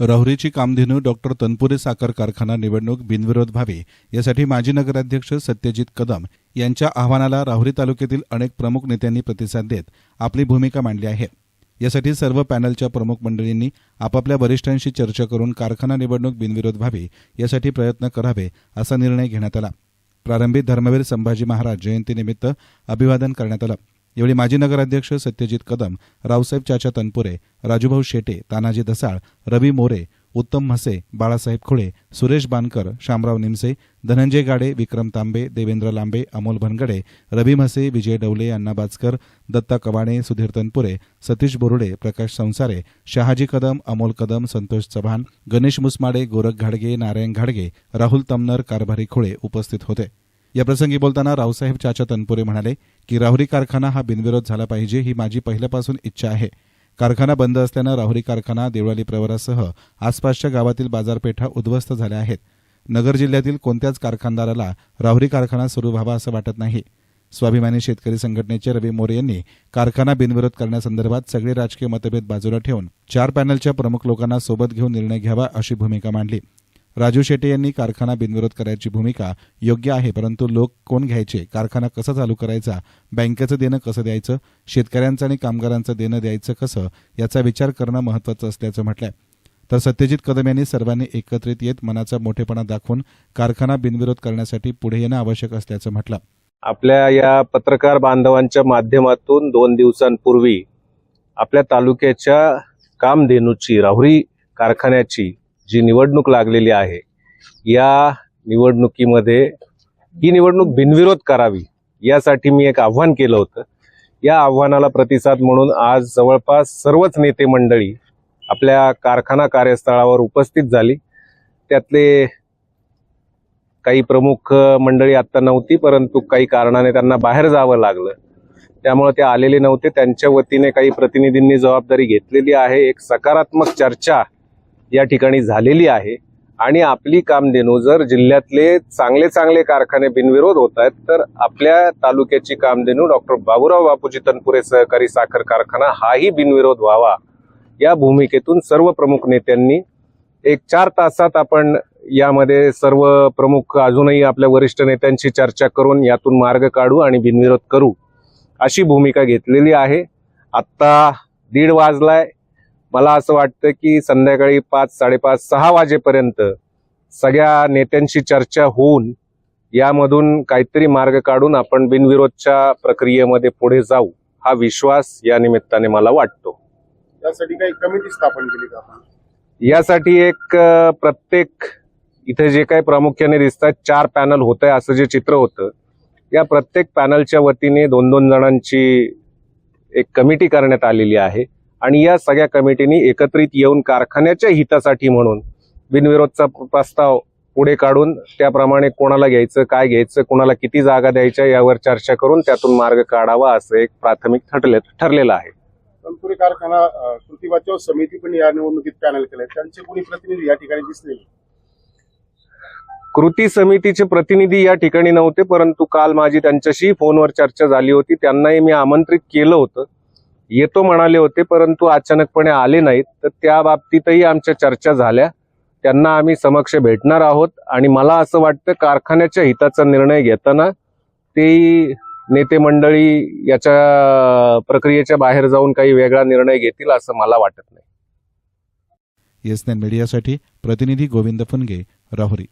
राहुरीची Kamdhenu doctor Tanpure साखर कारखाना निवडणूक बिनविरोध व्हावी यासाठी माजी नगराध्यक्ष सत्यजित कदम यांच्या आव्हानाला राहुरी तालुक्यातील अनेक प्रमुख नेत्यांनी प्रतिसाद देत आपली भूमिका मांडली आहे. यासाठी सर्व पॅनलच्या प्रमुख मंडळींनी आपापल्या वरिष्ठांशी चर्चा करून कारखाना निवडणूक बिनविरोध व्हावी यासाठी प्रयत्न करावे असा निर्णय घेण्यात आला. प्रारंभी धर्मवीर संभाजी महाराज जयंतीनिमित्त अभिवादन करण्यात आलं. यावेळी माजी नगराध्यक्ष सत्यजित कदम रावसाहेब चाचा तनपुरे राजूभाऊ शेटे तानाजी दसाळ रवी मोरे उत्तम म्हसे बाळासाहेब खुळे सुरेश बानकर शामराव निमसे धनंजय गाडे विक्रम तांबे देवेंद्र लांबे अमोल भनगडे रवी म्हसे विजय डवले अण्णा बाचकर दत्ता कवाणे सुधीर तनपुरे सतीश बोरुडे प्रकाश संसारे शहाजी कदम अमोल कदम संतोष चव्हाण गणेश मुसमाडे गोरख घाडगे नारायण घाडगे राहुल तमनर कारभारी खुळे उपस्थित होते. याप्रसंगी बोलताना रावसाहेब चाचा तनपुरे म्हणाले की राहुरी कारखाना हा बिनविरोध झाला पाहिजे ही माझी पहिल्यापासून इच्छा आहे. कारखाना बंद असल्यानं राहुरी कारखाना देवळाली प्रवरासह आसपासच्या गावातील बाजारपेठा उद्ध्वस्त झाल्या आहेत. नगर जिल्ह्यातील कोणत्याच कारखानदाराला राहुरी कारखाना सुरू व्हावा असं वाटत नाही. स्वाभिमानी शेतकरी संघटनेचे रवी मोरे यांनी कारखाना बिनविरोध करण्यासंदर्भात सगळे राजकीय मतभेद बाजूला ठेवून चार पॅनलच्या प्रमुख लोकांना सोबत घेऊन निर्णय घ्यावा अशी भूमिका मांडली. राजू शेटे यांनी कारखाना बिनविरोध करायची भूमिका योग्य आहे परंतु लोक कोण घ्यायचे? कारखाना कसा चालू करायचा? बँकेचं देणं कसं द्यायचं? शेतकऱ्यांचं आणि कामगारांचं देणं द्यायचं कसं? याचा विचार करणं महत्वाचं असल्याचं म्हटलंय. तर सत्यजित कदम यांनी सर्वांनी एकत्रित येत मनाचा मोठेपणा दाखवून कारखाना बिनविरोध करण्यासाठी पुढे येणं आवश्यक असल्याचं म्हटलं. आपल्या या पत्रकार बांधवांच्या माध्यमातून दोन दिवसांपूर्वी आपल्या तालुक्याच्या कामधेनूची राहुरी कारखान्याची जी निवडणूक लागलेली आहे या निवडणुकीमध्ये ही निवडणूक बिनविरोध करावी यासाठी मी एक आव्हान केलं होतं. या आव्हानाला प्रतिसाद म्हणून आज जवळपास सर्वच नेते मंडळी आपल्या कारखाना कार्यस्थळावर उपस्थित झाली. त्यातले काही प्रमुख मंडळी आत्ता नव्हती परंतु काही कारणाने त्यांना बाहेर जावं लागलं. त्यामुळे ते आलेले नव्हते. त्यांच्या वतीने काही प्रतिनिधींनी जबाबदारी घेतलेली आहे. एक सकारात्मक चर्चा या ठिकाणी झालेली आहे. आणि आपली कामधेनू जर जिल्ह्यातले चांगले चांगले कारखाने बिनविरोध होत आहेत तर आपल्या तालुक्याची कामधेनू डॉक्टर बाबुराव बापूजी तनपुरे सहकारी साखर कारखाना हाही बिनविरोध व्हावा. या भूमिकेतून सर्व प्रमुख नेत्यांनी एक चार तासात आपण यामध्ये सर्व प्रमुख अजूनही आपल्या वरिष्ठ नेत्यांशी चर्चा करून यातून मार्ग काढू आणि बिनविरोध करू अशी भूमिका घेतलेली आहे. आत्ता दीड वाजलाय. मला असं वाटतं की संध्याकाळी पाच साडेपाच सहा वाजेपर्यंत सगळ्या नेत्यांशी चर्चा होऊन यामधून काहीतरी मार्ग काढून आपण बिनविरोधच्या प्रक्रियेमध्ये पुढे जाऊ हा विश्वास या निमित्ताने मला वाटतो. त्यासाठी काही कमिटी स्थापन केली का आपण? यासाठी एक प्रत्येक इथे जे काही प्रामुख्याने दिसतात चार पॅनल होत आहे असं जे चित्र होतं या प्रत्येक पॅनलच्या वतीने दोन दोन जणांची एक कमिटी करण्यात आलेली आहे. आणि या सगळ्या कमिटीनी एकत्रित येऊन कारखान्याच्या हितासाठी म्हणून बिनविरोधचा प्रस्ताव पुढे काढून त्याप्रमाणे कोणाला घ्यायचं काय घ्यायचं कोणाला किती जागा द्यायच्या यावर चर्चा करून त्यातून मार्ग काढावा असं एक प्राथमिक ठरले ठरलेलं आहे. तनपुरी कारखाना कृती बचाव समिती पण या निवडणुकीत पॅनल केलंय त्यांचे कोणी प्रतिनिधी या ठिकाणी दिसले. कृती समितीचे प्रतिनिधी या ठिकाणी नव्हते परंतु काल माझी त्यांच्याशी फोनवर चर्चा झाली होती. त्यांनाही मी आमंत्रित केलं होतं. येतो म्हणाले होते परंतु अचानकपणे आले नाहीत. तर त्या बाबतीतही आमच्या चर्चा झाल्या. त्यांना आम्ही समक्ष भेटणार आहोत. आणि मला असं वाटतं कारखान्याच्या हिताचा निर्णय घेताना ते नेते मंडळी याच्या प्रक्रियेच्या बाहेर जाऊन काही वेगळा निर्णय घेतील असं मला वाटत नाही. येस मीडियासाठी प्रतिनिधी गोविंद फुनगे राहुरी.